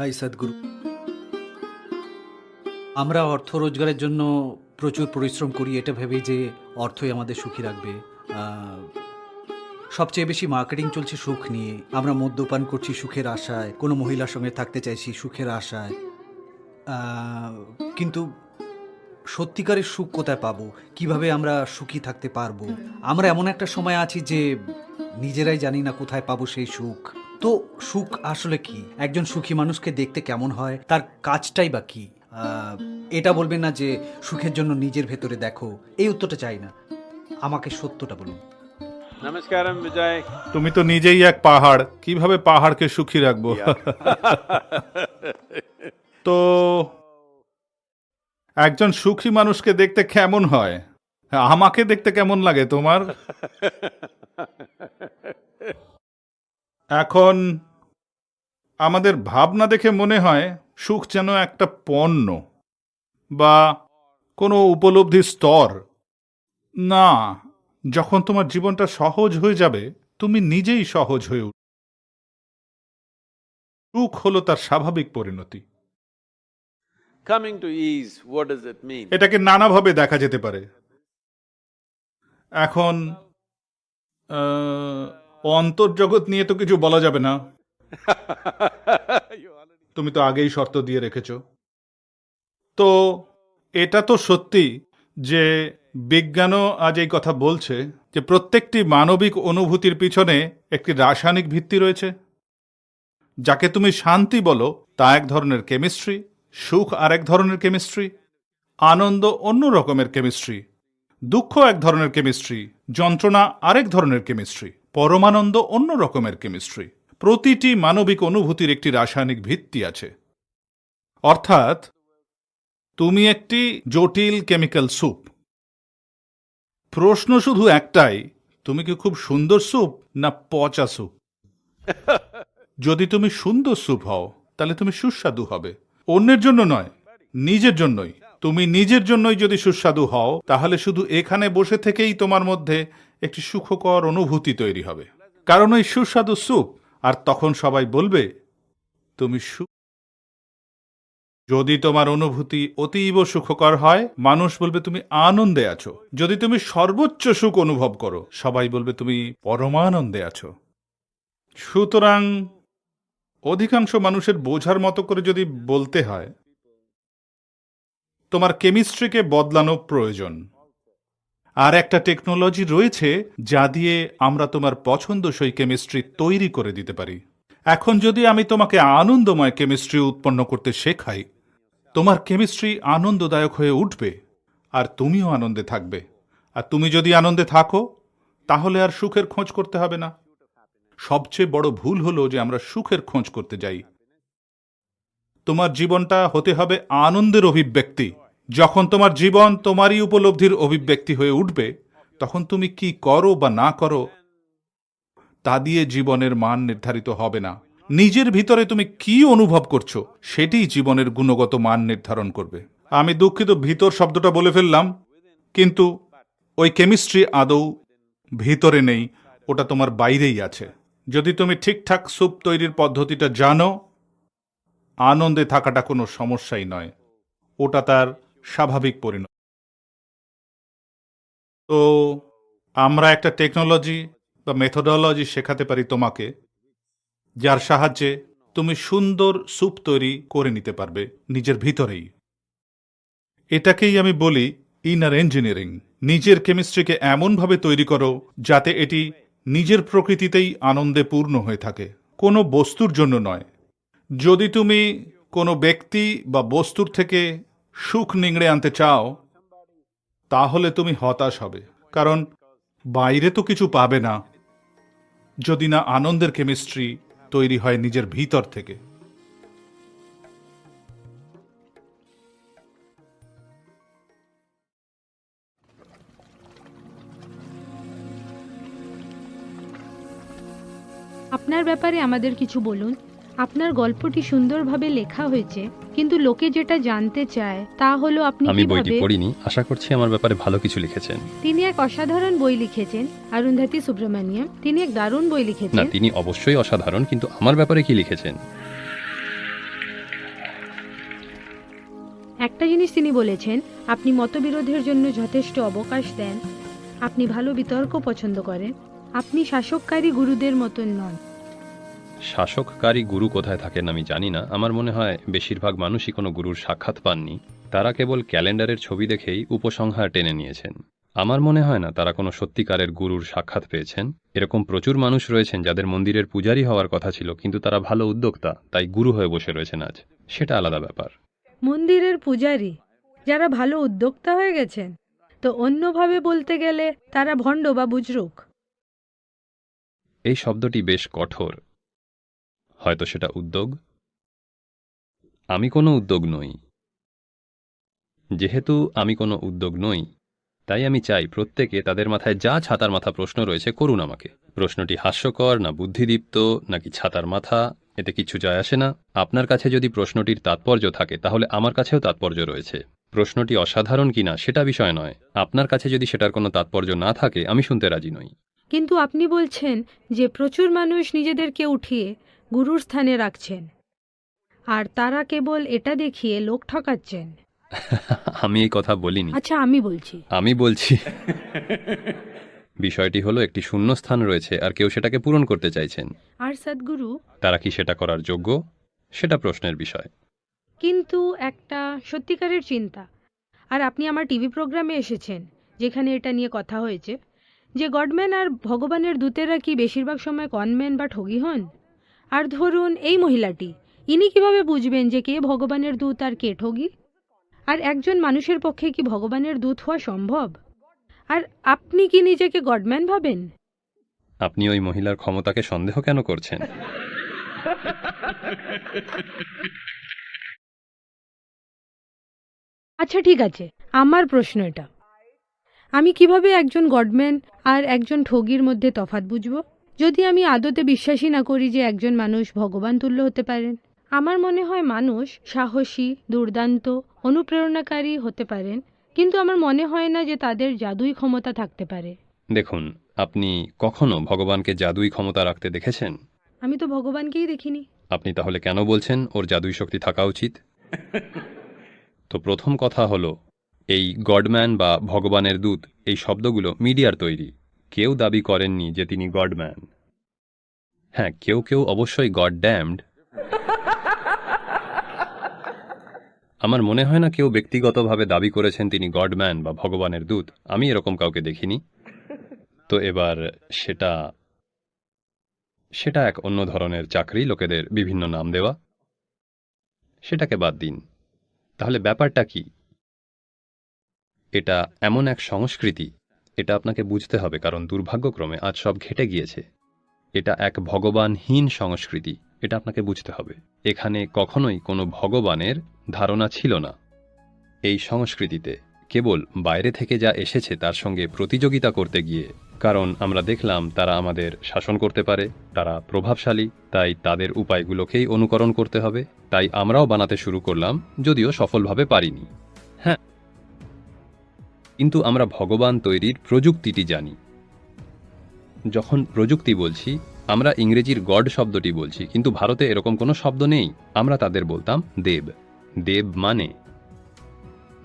High সদ্গুরু। আমরা অর্থ রোজগারের জন্য প্রচুর পরিশ্রম করি, এটা ভেবে যে অর্থই আমাদের সুখী রাখবে। সবচেয়ে বেশি মার্কেটিং চলছে সুখ নিয়ে। আমরা মদ্যপান করছি সুখের আশায়। কোনো মহিলার সঙ্গে থাকতে চাইছি সুখের আশায়। কিন্তু সত্যিকারের সুখ কোথায় পাবো? কীভাবে আমরা সুখী থাকতে পারব? আমরা এমন একটা সময় আছি যে নিজেরাই জানি না কোথায় পাবো সেই সুখ। তো সুখ আসলে কি? একজন সুখী মানুষকে দেখতে কেমন হয়? তার কাজটাই বা কি? এটা বলবেন না যে সুখের জন্য নিজের ভেতরে দেখো। এই উত্তরটা চাই না। আমাকে সত্যটা বলুন। Namaskaram, Vijay. তুমি তো নিজেই এক পাহাড়। কীভাবে পাহাড়কে সুখী রাখব? তো একজন সুখী মানুষকে দেখতে কেমন হয়? আমাকে দেখতে কেমন লাগে তোমার? এখন আমাদের ভাবনা দেখে মনে হয় সুখ যেন একটা পণ্য বা কোনো উপলব্ধির স্তর। না যখন তোমার জীবনটা সহজ হয়ে যাবে তুমি নিজেই সহজ হয়ে উঠ সুখ হলো তার স্বাভাবিক পরিণতি। Coming to ease, what does it mean? এটাকে নানাভাবে দেখা যেতে পারে। এখন অন্তর্জগৎ নিয়ে তো কিছু বলা যাবে না। তুমি তো আগেই শর্ত দিয়ে রেখেছ। তো এটা তো সত্যি যে বিজ্ঞানও আজ এই কথা বলছে যে প্রত্যেকটি মানবিক অনুভূতির পিছনে একটি রাসায়নিক ভিত্তি রয়েছে। যাকে তুমি শান্তি বলো তা এক ধরনের কেমিস্ট্রি সুখ আরেক ধরনের কেমিস্ট্রি আনন্দ অন্য রকমের কেমিস্ট্রি দুঃখ এক ধরনের কেমিস্ট্রি যন্ত্রণা আরেক ধরনের কেমিস্ট্রি। পরমানন্দ অন্য রকমের কেমিস্ট্রি প্রতিটি মানবিক অনুভূতির একটি রাসায়নিক ভিত্তি আছে। অর্থাৎ, তুমি একটি জটিল কেমিক্যাল স্যুপ প্রশ্ন শুধু একটাই, তুমি কি খুব সুন্দর স্যুপ না পচা স্যুপ যদি তুমি সুন্দর স্যুপ হও, তাহলে তুমি সুস্বাদু হবে। অন্যের জন্য নয়, নিজের জন্যই। তুমি নিজের জন্যই যদি সুস্বাদু হও, তাহলে শুধু এখানে বসে থেকেই তোমার মধ্যে একটি সুখকর অনুভূতি তৈরি হবে। কারণ ওই সুস্বাদু স্যুপ, আর তখন সবাই বলবে, তুমি সু যদি তোমার অনুভূতি অতীব সুখকর হয়, মানুষ বলবে, তুমি আনন্দে আছো। যদি তুমি সর্বোচ্চ সুখ অনুভব করো, সবাই বলবে, তুমি পরমানন্দে আছো। সুতরাং, অধিকাংশ মানুষের বোঝার মতো করে যদি বলতে হয়, তোমার কেমিস্ট্রিকে বদলানো প্রয়োজন। আর একটা টেকনোলজি রয়েছে যা দিয়ে আমরা তোমার পছন্দসই কেমিস্ট্রি তৈরি করে দিতে পারি। এখন যদি আমি তোমাকে আনন্দময় কেমিস্ট্রি উৎপন্ন করতে শেখাই, তোমার কেমিস্ট্রি আনন্দদায়ক হয়ে উঠবে আর তুমিও আনন্দে থাকবে। আর তুমি যদি আনন্দে থাকো, তাহলে আর সুখের খোঁজ করতে হবে না। সবচেয়ে বড় ভুল হলো যে আমরা সুখের খোঁজ করতে যাই। তোমার জীবনটা হতে হবে আনন্দের অভিব্যক্তি। যখন তোমার জীবন তোমারই উপলব্ধির অভিব্যক্তি হয়ে উঠবে, তখন তুমি কি করো বা না করো, তা দিয়ে জীবনের মান নির্ধারিত হবে না। নিজের ভিতরে তুমি কি অনুভব করছ, সেটিই জীবনের গুণগত মান নির্ধারণ করবে। আমি দুঃখিত, ভিতর শব্দটা বলে ফেললাম, কিন্তু ওই কেমিস্ট্রি আদৌ ভিতরে নেই, ওটা তোমার বাইরেই আছে। যদি তুমি ঠিকঠাক স্যুপ তৈরির পদ্ধতিটা জানো, আনন্দে থাকাটা কোনো সমস্যাই নয়। ওটা তার স্বাভাবিক পরিণত। তো আমরা একটা টেকনোলজি বা মেথোডোলজি শেখাতে পারি তোমাকে, যার সাহায্যে তুমি সুন্দর স্যুপ তৈরি করে নিতে পারবে নিজের ভিতরেই। এটাকেই আমি বলি ইনার ইঞ্জিনিয়ারিং নিজের কেমিস্ট্রিকে এমনভাবে তৈরি করো যাতে এটি নিজের প্রকৃতিতেই আনন্দে পূর্ণ হয়ে থাকে। কোনো বস্তুর জন্য নয়। যদি তুমি কোনো ব্যক্তি বা বস্তুর থেকে সুখ নিংড়ে আনতে চাও, তাহলে তুমি হতাশ হবে, কারণ বাইরে তো কিছু পাবে না। যদি না আনন্দের কেমিস্ট্রি তৈরি হয় নিজের ভিতর থেকে। আপনার ব্যাপারে আমাদের কিছু বলুন। আপনার গল্পটি সুন্দরভাবে লেখা হয়েছে কিন্তু লোকে যেটা জানতে চায় তা হলো আপনি আমি বইটি কীভাবে পড়িনি আশা করছি আমার ব্যাপারে ভালো কিছু লিখেছেন। তিনি এক অসাধারণ বই লিখেছেন অরুন্ধতী সুব্রমণিয়াম। তিনি এক দারুণ বই না লিখেছেন তিনি অবশ্যই অসাধারণ কিন্তু আমার ব্যাপারে কি লিখেছেন? একটা জিনিস তিনি বলেছেন আপনি মতবিরোধের জন্য যথেষ্ট অবকাশ দেন আপনি ভালো বিতর্ক পছন্দ করেন আপনি শাসককারী গুরুদের মতন নন। শাসককারী গুরু কোথায় থাকেন আমি জানি না। আমার মনে হয় বেশিরভাগ মানুষই কোনো গুরুর সাক্ষাৎ পাননি। তারা কেবল ক্যালেন্ডারের ছবি দেখেই উপসংহার টেনে নিয়েছেন। আমার মনে হয় না তারা কোনো সত্যিকারের গুরুর সাক্ষাৎ পেয়েছেন। এরকম প্রচুর মানুষ রয়েছেন যাদের মন্দিরের পূজারী হওয়ার কথা ছিল কিন্তু তারা ভালো উদ্যোক্তা তাই গুরু হয়ে বসে রয়েছেন আজ। সেটা আলাদা ব্যাপার। মন্দিরের পূজারী যারা ভালো উদ্যোক্তা হয়ে গেছেন তো অন্যভাবে বলতে গেলে তারা ভণ্ড বা বুজরুক। এই শব্দটি বেশ কঠোর। হয়তো সেটা উদ্যোগ? আমি কোনো উদ্যোগ নই। যেহেতু আমি কোনো উদ্যোগ নই, তাই আমি চাই প্রত্যেকে তাদের মাথায় যা ছাতার মাথা প্রশ্ন রয়েছে করুন আমাকে। প্রশ্নটি হাস্যকর, না বুদ্ধিদীপ্ত, নাকি ছাতার মাথা, এতে কিছু যায় আসে না। আপনার কাছে যদি প্রশ্নটির তাৎপর্য থাকে, তাহলে আমার কাছেও তাৎপর্য রয়েছে। প্রশ্নটি অসাধারণ কিনা সেটা বিষয় নয়। আপনার কাছে যদি সেটার কোনো তাৎপর্য না থাকে, আমি শুনতে রাজি নই। কিন্তু আপনি বলছেন যে প্রচুর মানুষ নিজেদেরকে উঠিয়ে গুরুর স্থানে রাখছেন। আর তারা কেবল এটা দেখিয়ে লোক ঠকাচ্ছেন। আমি এই কথা বলিনি। আচ্ছা আমি বলছি। আমি বলছি বিষয়টি হলো একটি শূন্যস্থান রয়েছে আর কেউ সেটাকে পূরণ করতে চাইছেন। আর সদ্গুরু? তারা কি সেটা করার যোগ্য? সেটা প্রশ্নের বিষয়। কিন্তু একটা সত্যিকারের চিন্তা। আর আপনি আমার টিভি প্রোগ্রামে এসেছেন যেখানে এটা নিয়ে কথা হয়েছে। যে গডম্যান আর ভগবানের দূতেরা কি বেশিরভাগ সময় কনম্যান বা ঠগি হন? আর ধরুন এই মহিলাটি ইনি কীভাবে বুঝবেন যে কে ভগবানের দূত আর কে ঠগি? আর একজন মানুষের পক্ষে কি ভগবানের দূত হওয়া সম্ভব? আর আপনি কি নিজেকে গডম্যান ভাবেন? আপনি ওই মহিলার ক্ষমতাকে সন্দেহ কেন করছেন? আচ্ছা ঠিক আছে আমার প্রশ্ন এটা। আমি কীভাবে একজন গডম্যান আর একজন ঠগির মধ্যে তফাৎ বুঝব? যদি আমি আদতে বিশ্বাসী না করি যে একজন মানুষ ভগবান তুল্য হতে পারেন আমার মনে হয় মানুষ সাহসী দুর্দান্ত অনুপ্রেরণাকারী হতে পারেন কিন্তু আমার মনে হয় না যে তাদের জাদুই ক্ষমতা থাকতে পারে। দেখুন আপনি কখনো ভগবানকে জাদুই ক্ষমতা রাখতে দেখেছেন? আমি তো ভগবানকেই দেখিনি। আপনি তাহলে কেন বলছেন ওর জাদুই শক্তি থাকা উচিত? তো প্রথম কথা হলো এই গডম্যান বা ভগবানের দূত এই শব্দগুলো মিডিয়ার তৈরি। কেউ দাবি করেননি যে তিনি গডম্যান। হ্যাঁ কেউ কেউ অবশ্যই গড ড্যামড আমার মনে হয় না কেউ ব্যক্তিগতভাবে দাবি করেছেন তিনি গডম্যান বা ভগবানের দূত। আমি এরকম কাউকে দেখিনি। তো এবার সেটা সেটা এক অন্য ধরনের চাকরি, লোকেদের বিভিন্ন নাম দেওয়া। সেটাকে বাদ দিন। তাহলে ব্যাপারটা কি? এটা এমন এক সংস্কৃতি, এটা আপনাকে বুঝতে হবে, কারণ দুর্ভাগ্যক্রমে আজ সব ঘেটে গিয়েছে। এটা এক ভগবানহীন সংস্কৃতি, এটা আপনাকে বুঝতে হবে। এখানে কখনোই কোনো ভগবানের ধারণা ছিল না। এই সংস্কৃতিতে কেবল বাইরে থেকে যা এসেছে তার সঙ্গে প্রতিযোগিতা করতে গিয়ে, কারণ আমরা দেখলাম তারা আমাদের শাসন করতে পারে, তারা প্রভাবশালী, তাই তাদের উপায়গুলোকেই অনুকরণ করতে হবে, তাই আমরাও বানাতে শুরু করলাম, যদিও সফলভাবে পারিনি। হ্যাঁ। কিন্তু আমরা ভগবান তৈরির প্রযুক্তিটি জানি। যখন প্রযুক্তি বলছি, আমরা ইংরেজির গড শব্দটি বলছি, কিন্তু ভারতে এরকম কোনো শব্দ নেই। আমরা তাদের বলতাম দেব। দেব মানে?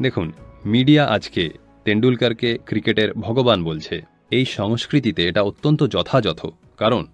দেখুন, মিডিয়া আজকে তেন্ডুলকারকে ক্রিকেটের ভগবান বলছে। এই সংস্কৃতিতে এটা অত্যন্ত যথাযথ। কারণ,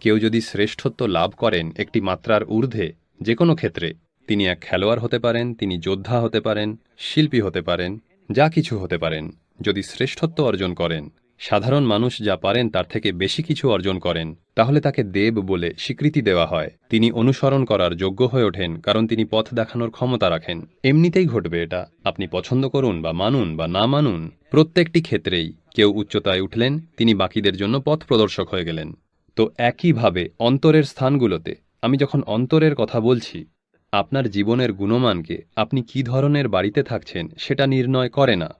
কেউ যদি শ্রেষ্ঠত্ব লাভ করেন একটি মাত্রার ঊর্ধ্বে যে কোনো ক্ষেত্রে, তিনি এক খেলোয়াড় হতে পারেন, তিনি যোদ্ধা হতে পারেন, শিল্পী হতে পারেন, যা কিছু হতে পারেন। যদি শ্রেষ্ঠত্ব অর্জন করেন সাধারণ মানুষ যা পারেন তার থেকে বেশি কিছু অর্জন করেন। তাহলে তাকে দেব বলে স্বীকৃতি দেওয়া হয়। তিনি অনুসরণ করার যোগ্য হয়ে ওঠেন, কারণ তিনি পথ দেখানোর ক্ষমতা রাখেন। এমনিতেই ঘটবে এটা। আপনি পছন্দ করুন বা মানুন বা না মানুন, প্রত্যেকটি ক্ষেত্রেই কেউ উচ্চতায় উঠলেন, তিনি বাকিদের জন্য পথ প্রদর্শক হয়ে গেলেন। তো একইভাবে অন্তরের স্থানগুলোতে, আমি যখন অন্তরের কথা বলছি, আপনার জীবনের গুণমানকে আপনি কি ধরনের বাড়িতে থাকছেন সেটা নির্ণয় করে না।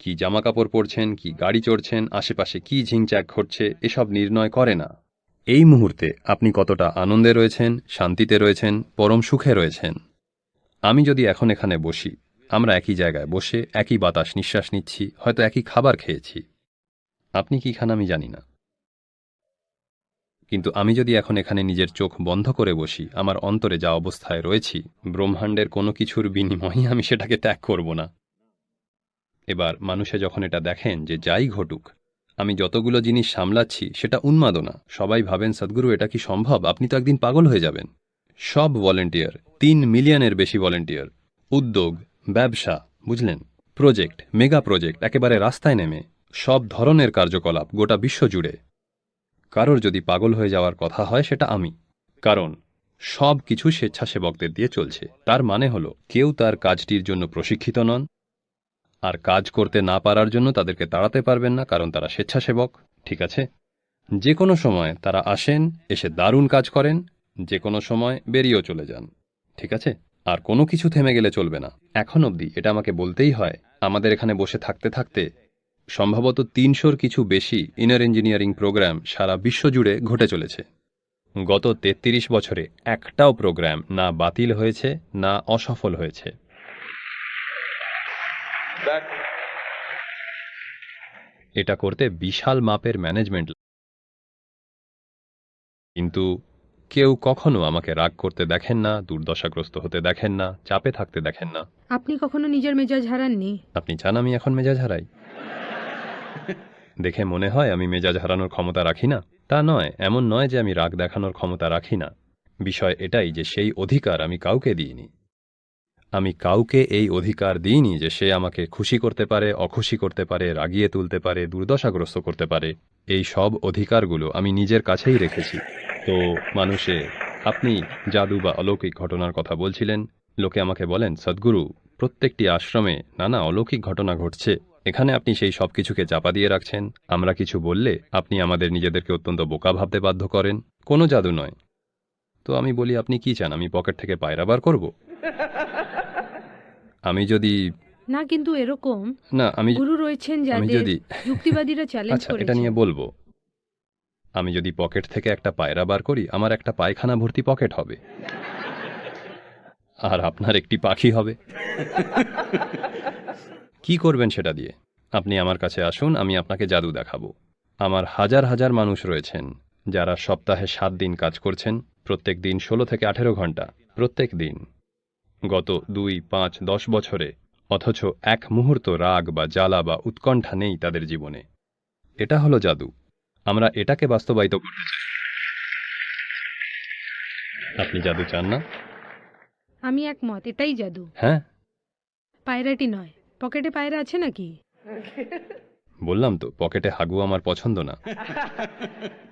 কি জামা কাপড় পরছেন, কি গাড়ি চড়ছেন, আশেপাশে কি ঝিংচাক ঘটছে, এসব নির্ণয় করে না। এই মুহূর্তে আপনি কতটা আনন্দে রয়েছেন, শান্তিতে রয়েছেন, পরম সুখে রয়েছেন? আমি যদি এখন এখানে বসি, আমরা একই জায়গায় বসে একই বাতাস নিঃশ্বাস নিচ্ছি, হয়তো একই খাবার খেয়েছি। আপনি কি খান আমি জানি না। কিন্তু আমি যদি এখন এখানে নিজের চোখ বন্ধ করে বসি, আমার অন্তরে যা অবস্থায় রয়েছি, ব্রহ্মাণ্ডের কোনো কিছুর বিনিময়ে আমি সেটাকে ত্যাগ করব না। এবার মানুষে যখন এটা দেখেন যে যাই ঘটুক, আমি যতগুলো জিনিস সামলাচ্ছি, সেটা উন্মাদনা। সবাই ভাবেন, সদ্গুরু, এটা কি সম্ভব? আপনি তো একদিন পাগল হয়ে যাবেন। সব ভলেন্টিয়ার, তিন মিলিয়নের বেশি ভলেন্টিয়ার। উদ্যোগ, ব্যবসা, বুঝলেন? প্রজেক্ট, মেগা প্রজেক্ট, একেবারে রাস্তায় নেমে। সব ধরনের কার্যকলাপ, গোটা বিশ্ব জুড়ে। কারোর যদি পাগল হয়ে যাওয়ার কথা হয়, সেটা আমি। কারণ সব কিছু স্বেচ্ছাসেবকদের দিয়ে চলছে। তার মানে হলো, কেউ তার কাজটির জন্য প্রশিক্ষিত নন আর কাজ করতে না পারার জন্য তাদেরকে তাড়াতে পারবেন না, কারণ তারা স্বেচ্ছাসেবক, ঠিক আছে? যে কোনো সময় তারা আসেন, এসে দারুণ কাজ করেন, যে কোনো সময় বেরিয়েও চলে যান, ঠিক আছে? আর কোনো কিছু থেমে গেলে চলবে না। এখন অবধি এটা আমাকে বলতেই হয়, আমাদের এখানে বসে থাকতে থাকতে সম্ভবত তিনশোর কিছু বেশি ইনার ইঞ্জিনিয়ারিং প্রোগ্রাম সারা বিশ্ব জুড়ে ঘটে চলেছে। গত তেত্রিশ বছরে একটাও প্রোগ্রাম না বাতিল হয়েছে, না অসফল হয়েছে। এটা করতে বিশাল মাপের ম্যানেজমেন্ট কিন্তু কেউ কখনো আমাকে রাগ করতে দেখেন না দুর্দশাগ্রস্ত হতে দেখেন না চাপে থাকতে দেখেন না। আপনি কখনো নিজের মেজাজ হারাননি? আপনি চান আমি এখন মেজাজ হারাই? দেখে মনে হয় আমি মেজাজ হারানোর ক্ষমতা রাখি না। তা নয় এমন নয় যে আমি রাগ দেখানোর ক্ষমতা রাখি না। বিষয় এটাই যে সেই অধিকার আমি কাউকে দিইনি। আমি কাউকে এই অধিকার দিইনি যে সে আমাকে খুশি করতে পারে, অখুশি করতে পারে, রাগিয়ে তুলতে পারে, দুর্দশাগ্রস্ত করতে পারে। এই সব অধিকারগুলো আমি নিজের কাছেই রেখেছি। তো, মানুষে, আপনি জাদু বা অলৌকিক ঘটনার কথা বলছিলেন। লোকে আমাকে বলেন, সদ্গুরু, প্রত্যেকটি আশ্রমে নানা অলৌকিক ঘটনা ঘটছে। এখানে আপনি সেই সব কিছুকে চাপা দিয়ে রাখছেন। আমরা কিছু বললে আপনি আমাদের নিজেদেরকে অত্যন্ত বোকা ভাবতে বাধ্য করেন। কোনো জাদু নয়। তো আমি বলি, আপনি কি চান? আমি পকেট থেকে পায়রা বার করব? আমি যদি না কিন্তু এরকম না আমি গুরু রয়েছেন আমি যাদের যদি যুক্তিবাদীরা চ্যালেঞ্জ আচ্ছা এটা নিয়ে বলব। আমি যদি পকেট থেকে একটা পায়রা বার করি আমার একটা পায়খানা ভর্তি পকেট হবে। আর আপনার একটি পাখি হবে। কি করবেন সেটা দিয়ে? আপনি আমার কাছে আসুন আমি আপনাকে জাদু দেখাবো। আমার হাজার হাজার মানুষ রয়েছেন যারা সপ্তাহে সাত দিন কাজ করছেন প্রত্যেক দিন ষোলো থেকে আঠেরো ঘণ্টা প্রত্যেক দিন। গত দুই পাঁচ দশ বছরে অথচ এক মুহূর্ত রাগ বা জ্বালা বা উৎকণ্ঠা নেই তাদের জীবনে। এটা হলো জাদু। আমরা এটাকে বাস্তবায়িত করতে চাই আপনি জাদু চান না? আমি একমত এটাই জাদু। হ্যাঁ? পায়রাটি নয়। পকেটে পায়রা আছে নাকি? বললাম তো পকেটে হাগু আমার পছন্দ না।